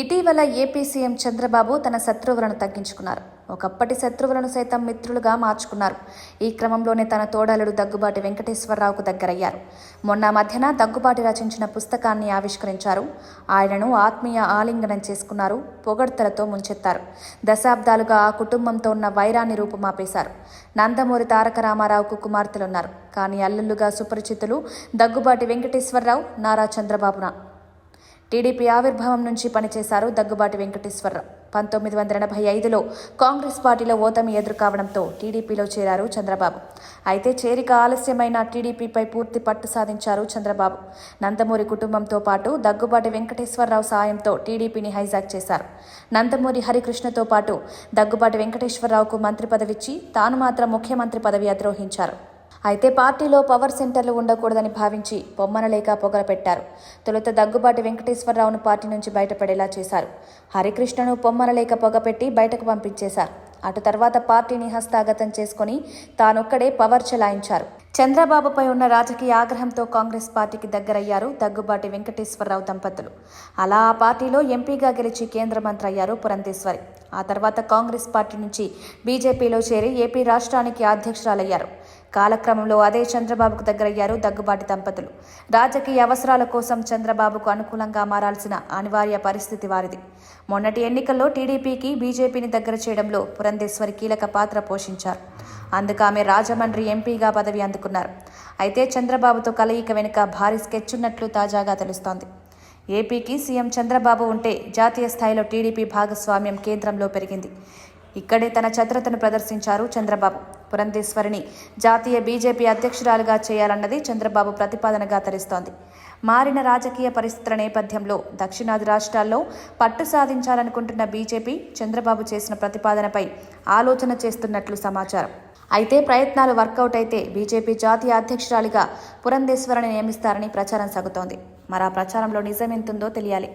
ఇటీవల AP CM Chandrababu తన శత్రువులను తగ్గించుకున్నారు. ఒకప్పటి శత్రువులను సైతం మిత్రులుగా మార్చుకున్నారు. ఈ క్రమంలోనే తన తోడలుడు దగ్గుబాటి వెంకటేశ్వరరావుకు దగ్గరయ్యారు. మొన్న మధ్యన దగ్గుబాటి రచించిన పుస్తకాన్ని ఆవిష్కరించారు. ఆయనను ఆత్మీయ ఆలింగనం చేసుకున్నారు పొగడ్తలతో ముంచెత్తారు. దశాబ్దాలుగా ఆ కుటుంబంతో ఉన్న వైరాన్ని రూపుమాపేశారు. నందమూరి తారక రామారావుకు కుమార్తెలున్నారు. కానీ అల్లులుగా సుపరిచితులు దగ్గుబాటి వెంకటేశ్వరరావు నారా చంద్రబాబున. టీడీపీ ఆవిర్భావం నుంచి పనిచేశారు దగ్గుబాటి వెంకటేశ్వరరావు. పంతొమ్మిది వందల ఎనభై ఐదులో కాంగ్రెస్ పార్టీలో ఓటమి ఎదురుకావడంతో టీడీపీలో చేరారు చంద్రబాబు. అయితే చేరిక ఆలస్యమైన టీడీపీపై పూర్తి పట్టు సాధించారు చంద్రబాబు. నందమూరి కుటుంబంతో పాటు దగ్గుబాటి వెంకటేశ్వరరావు సాయంతో టీడీపీని హైజాక్ చేశారు. నందమూరి హరికృష్ణతో పాటు దగ్గుబాటి వెంకటేశ్వరరావుకు మంత్రి పదవిచ్చి తాను మాత్రం ముఖ్యమంత్రి పదవి అద్రోహించారు అయితే పార్టీలో పవర్ సెంటర్లు ఉండకూడదని భావించి పొమ్మనలేక పొగల పెట్టారు తొలుత దగ్గుబాటి వెంకటేశ్వరరావును పార్టీ నుంచి బయటపడేలా చేశారు. హరికృష్ణను పొమ్మనలేక పొగపెట్టి బయటకు పంపించేశారు. అటు తర్వాత పార్టీని హస్తాగతం చేసుకుని తానొక్కడే పవర్ చెలాయించారు. చంద్రబాబుపై ఉన్న రాజకీయ ఆగ్రహంతో కాంగ్రెస్ పార్టీకి దగ్గరయ్యారు దగ్గుబాటి వెంకటేశ్వరరావు దంపతులు. అలా ఆ పార్టీలో ఎంపీగా గెలిచి కేంద్ర మంత్రి అయ్యారు పురంధేశ్వరి. ఆ తర్వాత కాంగ్రెస్ పార్టీ నుంచి బీజేపీలో చేరి ఏపీ రాష్ట్రానికి అధ్యక్షురాలయ్యారు. కాలక్రమంలో అదే చంద్రబాబుకు దగ్గరయ్యారు దగ్గుబాటి దంపతులు. రాజకీయ అవసరాల కోసం చంద్రబాబుకు అనుకూలంగా మారాల్సిన అనివార్య పరిస్థితి వారిది. మొన్నటి ఎన్నికల్లో టీడీపీకి బీజేపీని దగ్గర చేయడంలో పురంధేశ్వరి కీలక పాత్ర పోషించారు. అందుకు ఆమె రాజమండ్రి ఎంపీగా పదవి అందుకున్నారు. అయితే చంద్రబాబుతో కలయిక వెనుక భారీ స్కెచ్ ఉన్నట్లు తాజాగా తెలుస్తోంది. ఏపీకి సీఎం చంద్రబాబు ఉంటే జాతీయ స్థాయిలో టీడీపీ భాగస్వామ్యం కేంద్రంలో పెరిగింది. ఇక్కడే తన చతురతను ప్రదర్శించారు చంద్రబాబు. పురంధేశ్వరిని. జాతీయ బీజేపీ అధ్యక్షురాలుగా చేయాలన్నది చంద్రబాబు ప్రతిపాదనగా తరిస్తోంది. మారిన రాజకీయ పరిస్థితుల నేపథ్యంలో దక్షిణాది రాష్ట్రాల్లో పట్టు సాధించాలనుకుంటున్న బీజేపీ చంద్రబాబు చేసిన ప్రతిపాదనపై ఆలోచన చేస్తున్నట్లు సమాచారం. అయితే ప్రయత్నాలు వర్కౌట్ అయితే బీజేపీ జాతీయ అధ్యక్షురాలిగా పురంధేశ్వరిని నియమిస్తారని ప్రచారం సాగుతోంది. మరి ఆ ప్రచారంలో నిజమెంతుందో తెలియాలి.